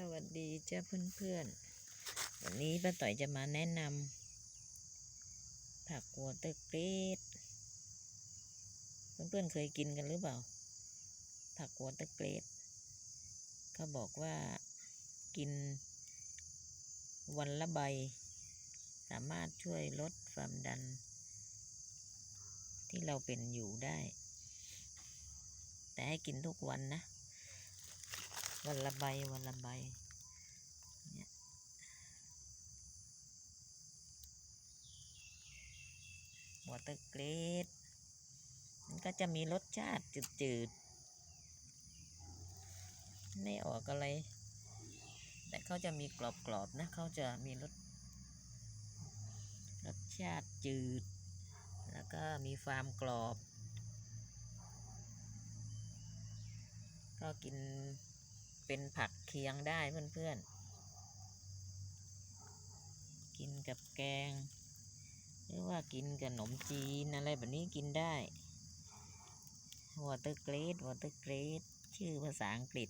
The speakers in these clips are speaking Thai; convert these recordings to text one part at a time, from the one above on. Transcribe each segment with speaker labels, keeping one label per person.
Speaker 1: สวัสดีเจ้าเพื่อนๆ วันนี้ป้าต่อยจะมาแนะนำผักวอเตอร์เกรดเพื่อนๆเคยกินกันหรือเปล่า ผักวอเตอร์เกรดเขาบอกว่ากินวันละใบ สามารถช่วยลดความดัน ที่เราเป็นอยู่ได้ แต่ให้กินทุกวันนะ วันละใบวันละใบเนี่ยวอเตอร์เกรดมันก็จะมีรสชาติจืดๆ ไม่ออกอะไร แต่เขาจะมีกรอบๆ นะ เขาจะมีรสรสชาติจืด แล้วก็มีความกรอบ ก็กิน เป็นผักเคียงได้เพื่อนๆ กินกับแกง หรือว่ากินกับขนมจีนอะไรแบบนี้กินได้วอเตอร์เกรดวอเตอร์เกรดชื่อภาษาอังกฤษ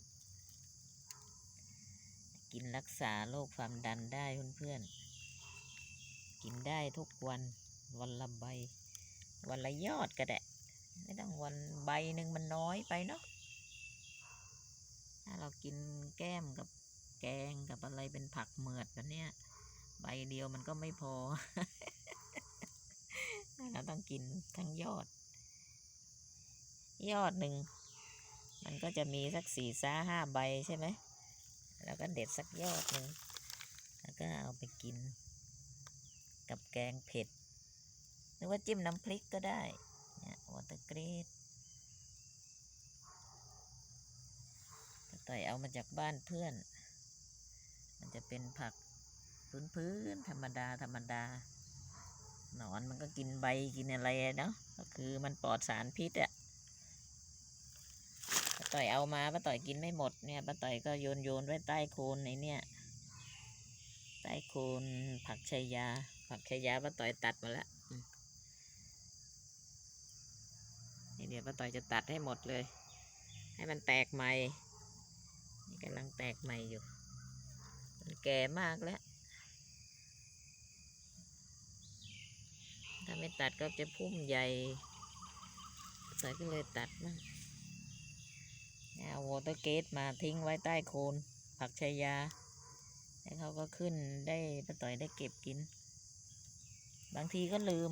Speaker 1: กินรักษาโรคความดันได้เพื่อนๆ กินได้ทุกวันวันละใบ วันละยอดก็ได้ ไม่ต้องวันใบหนึ่งมันน้อยไปเนาะ ถ้าเรากินแก้มกับแกงกับอะไรเป็นผักเหมือดแบบเนี้ยใบเดียวมันก็ไม่พอ เราต้องกินทั้งยอด ยอดหนึ่ง มันก็จะมีสักสี่ซ้าห้าใบใช่ไหม แล้วก็เด็ดสักยอดหนึ่ง แล้วก็เอาไปกิน กับแกงเผ็ด หรือว่าจิ้มน้ำพริกก็ได้ เนี่ยวอเตอร์เกรด ต่อยเอามาจากบ้านเพื่อน มันจะเป็นผักพื้นๆธรรมดาธรรมดา หนอนมันก็กินใบกินอะไรเนาะก็คือมันปลอดสารพิษอะป้าต่อยเอามาป้าต่อยกินไม่หมดเนี่ยป้าต่อยก็โยนโยนไว้ใต้โคนในเนี่ย ใต้โคนผักชายา ผักชายาป้าต่อยตัดมาแล้วนี่เดี๋ยวป้าต่อยจะตัดให้หมดเลย ให้มันแตกใหม่ กำลังแตกใหม่อยู่มันแก่มากแล้ว ถ้าไม่ตัดก็จะพุ่มใหญ่สอยก็เลยตัดมั่งเอาวอเตอร์เกตมาทิ้งไว้ใต้โคนผักชายา แล้วเขาก็ขึ้นได้ป้าต่อยได้เก็บกิน บางทีก็ลืม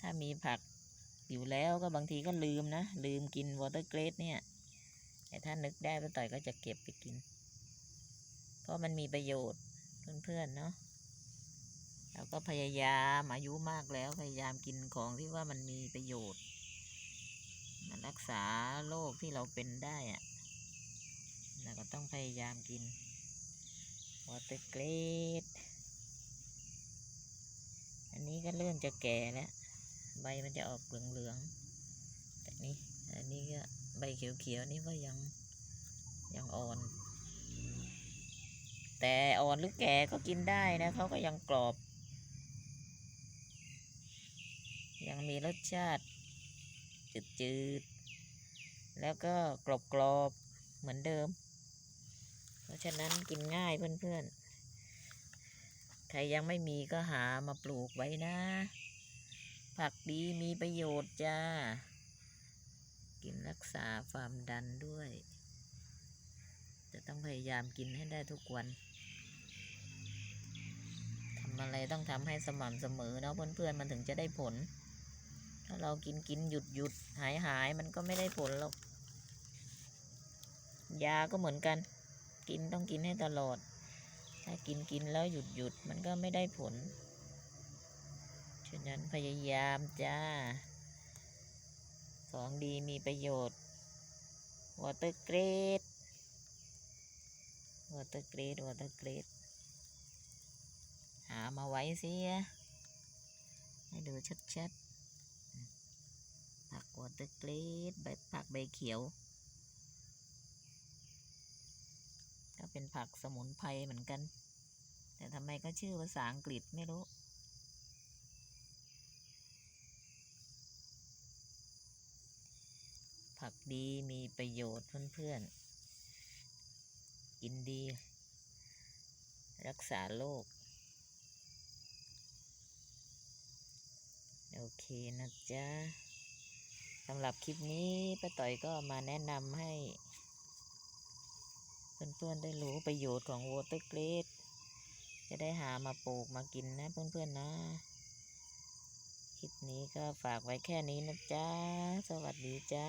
Speaker 1: ถ้ามีผักอยู่แล้วก็บางทีก็ลืมนะ ลืมกินวอเตอร์เกรดเนี่ย แต่ถ้านึกได้ป้าต่อยก็จะเก็บไปกิน เพราะมันมีประโยชน์เพื่อนๆเนาะเราก็พยายามอายุมากแล้วพยายามกินของที่ว่ามันมีประโยชน์ มันรักษาโรคที่เราเป็นได้อะเราก็ต้องพยายามกินวอเตอร์เกรดอันนี้ก็เริ่มจะแก่แล้ว ใบมันจะออกเหลืองๆแต่นี่อันนี้ก็ ใบเขียวๆนี่ก็ยังยังอ่อน แต่อ่อนหรือแก่ก็กินได้นะเขาก็ยังกรอบ ยังมีรสชาติ จืดๆ แล้วก็กรอบๆ เหมือนเดิม เพราะฉะนั้นกินง่ายเพื่อนๆ ใครยังไม่มีก็หามาปลูกไว้นะ ผักดีมีประโยชน์จ้า รักษาความดันด้วย จะต้องพยายามกินให้ได้ทุกวันทำอะไรต้องทำให้สม่ำเสมอเนาะเพื่อนๆมันถึงจะได้ผล ถ้าเรากินกินหยุดหยุดหายหายมันก็ไม่ได้ผลหรอก ยาก็เหมือนกัน กินต้องกินให้ตลอด ถ้ากินกินแล้วหยุดหยุดมันก็ไม่ได้ผลฉะนั้นพยายามจ้า ของดีมีประโยชน์วอเตอร์เกรดวอเตอร์เกรดวอเตอร์เกรดหามาไว้สิให้ดูชัดๆผักวอเตอร์เกรดใบผักใบเขียว ก็เป็นผักสมุนไพรเหมือนกัน แต่ทำไมก็ชื่อภาษาอังกฤษไม่รู้ ผักดีมีประโยชน์เพื่อนๆ กินดี รักษาโรคโอเคนะจ๊ะสำหรับคลิปนี้ป้าต่อยก็มาแนะนำให้ เพื่อนๆได้รู้ประโยชน์ของวอเตอร์เกรดจะได้หามาปลูกมากินนะเพื่อนๆนะ คลิปนี้ก็ฝากไว้แค่นี้นะจ๊ะ สวัสดีจ้า